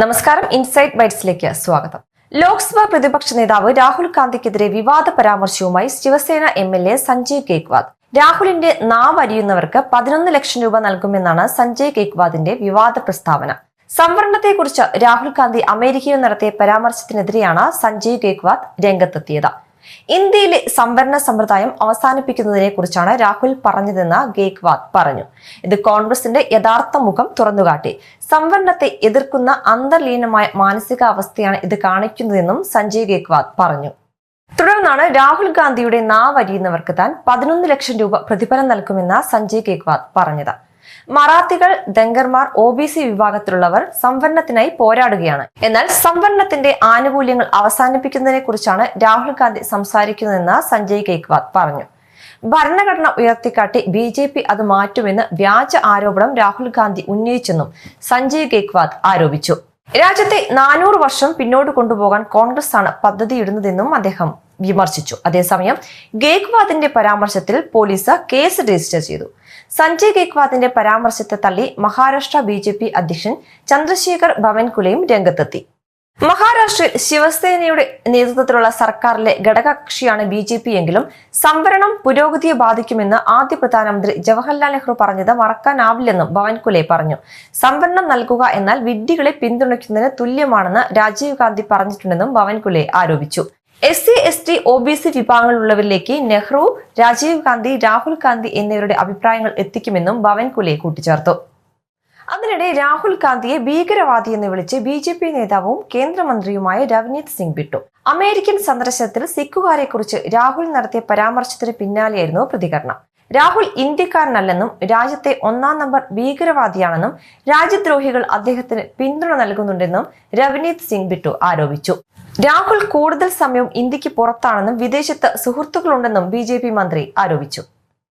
നമസ്കാരം. ഇൻസൈറ്റ് ബൈറ്റ്സിലേക്ക് സ്വാഗതം. ലോക്സഭാ പ്രതിപക്ഷ നേതാവ് രാഹുൽ ഗാന്ധിക്കെതിരെ വിവാദ പരാമർശവുമായി Shiv Sena M L A Sanjay Gaikwad. രാഹുലിന്റെ നാവ് അരിയുന്നവർക്ക് പതിനൊന്ന് ലക്ഷം രൂപ നൽകുമെന്നാണ് സഞ്ജയ് കേക്വാദിന്റെ വിവാദ പ്രസ്താവന. സംവരണത്തെക്കുറിച്ച് രാഹുൽ ഗാന്ധി അമേരിക്കയിൽ നടത്തിയ പരാമർശത്തിനെതിരെയാണ് സഞ്ജയ് കേക്വാദ് രംഗത്തെത്തിയത്. ഇന്ത്യയിലെ സംവരണ സമ്പ്രദായം അവസാനിപ്പിക്കുന്നതിനെ കുറിച്ചാണ് രാഹുൽ പറഞ്ഞതെന്ന് ഗേക്വാദ് പറഞ്ഞു. ഇത് കോൺഗ്രസിന്റെ യഥാർത്ഥ മുഖം തുറന്നുകാട്ടി. സംവരണത്തെ എതിർക്കുന്ന അന്തർലീനമായ മാനസികാവസ്ഥയാണ് ഇത് കാണിക്കുന്നതെന്നും സഞ്ജയ് ഗേക്വാദ് പറഞ്ഞു. തുടർന്നാണ് രാഹുൽ ഗാന്ധിയുടെ നാവരിയുന്നവർക്ക് താൻ പതിനൊന്ന് ലക്ഷം രൂപ പ്രതിഫലം നൽകുമെന്ന് സഞ്ജയ് ഗേക്വാദ് പറഞ്ഞത്. മറാത്തികൾ ദങ്കർമാർ ഒ ബി സി വിഭാഗത്തിലുള്ളവർ സംവരണത്തിനായി പോരാടുകയാണ്. എന്നാൽ സംവരണത്തിന്റെ ആനുകൂല്യങ്ങൾ അവസാനിപ്പിക്കുന്നതിനെ കുറിച്ചാണ് രാഹുൽ ഗാന്ധി സംസാരിക്കുന്നതെന്ന് സഞ്ജയ് ഗേക്വാദ് പറഞ്ഞു. ഭരണഘടന ഉയർത്തിക്കാട്ടി ബി ജെ പി അത് മാറ്റുമെന്ന് വ്യാജ ആരോപണം രാഹുൽ ഗാന്ധി ഉന്നയിച്ചെന്നും സഞ്ജയ് ഗേക്വാദ് ആരോപിച്ചു. രാജ്യത്തെ നാനൂറ് വർഷം പിന്നോട്ട് കൊണ്ടുപോകാൻ കോൺഗ്രസ് ആണ് പദ്ധതിയിടുന്നതെന്നും അദ്ദേഹം വിമർശിച്ചു. അതേസമയം ഗേക്വാദിന്റെ പരാമർശത്തിൽ പോലീസ് കേസ് രജിസ്റ്റർ ചെയ്തു. സഞ്ജയ് ഗേക്വാദിന്റെ പരാമർശത്തെ തള്ളി മഹാരാഷ്ട്ര ബി അധ്യക്ഷൻ ചന്ദ്രശേഖർ ഭവൻകുലയും രംഗത്തെത്തി. മഹാരാഷ്ട്രയിൽ ശിവസേനയുടെ നേതൃത്വത്തിലുള്ള സർക്കാരിലെ ഘടകകക്ഷിയാണ് ബി ജെ പി എങ്കിലും സംവരണം പുരോഗതിയെ ബാധിക്കുമെന്ന് ആദ്യ പ്രധാനമന്ത്രി ജവഹർലാൽ നെഹ്റു പറഞ്ഞത് മറക്കാനാവില്ലെന്നും ഭവൻകുലെ പറഞ്ഞു. സംവരണം നൽകുക എന്നാൽ വിഡ്ഢികളെ പിന്തുണയ്ക്കുന്നതിന് തുല്യമാണെന്ന് രാജീവ് ഗാന്ധി പറഞ്ഞിട്ടുണ്ടെന്നും ഭവൻകുലെ ആരോപിച്ചു. S C S T O B C വിഭാഗങ്ങളിലുള്ളവരിലേക്ക് Nehru Rajiv Gandhi Rahul Gandhi എന്നിവരുടെ അഭിപ്രായങ്ങൾ എത്തിക്കുമെന്നും ഭവൻകുലെ കൂട്ടിച്ചേർത്തു. അതിനിടെ രാഹുൽ ഗാന്ധിയെ ഭീകരവാദി എന്ന് വിളിച്ച് ബി ജെ പി നേതാവും കേന്ദ്രമന്ത്രിയുമായ രവനീത് സിംഗ് ബിട്ടു അമേരിക്കൻ സന്ദർശനത്തിൽ സിഖുകാരെ കുറിച്ച് രാഹുൽ നടത്തിയ പരാമർശത്തിന് പിന്നാലെയായിരുന്നു പ്രതികരണം. രാഹുൽ ഇന്ത്യക്കാരനല്ലെന്നും രാജ്യത്തെ ഒന്നാം നമ്പർ ഭീകരവാദിയാണെന്നും രാജ്യദ്രോഹികൾ അദ്ദേഹത്തിന് പിന്തുണ നൽകുന്നുണ്ടെന്നും രവനീത് സിംഗ് ബിട്ടു ആരോപിച്ചു. രാഹുൽ കൂടുതൽ സമയം ഇന്ത്യയ്ക്ക് പുറത്താണെന്നും വിദേശത്ത് സുഹൃത്തുക്കളുണ്ടെന്നും ബി മന്ത്രി ആരോപിച്ചു.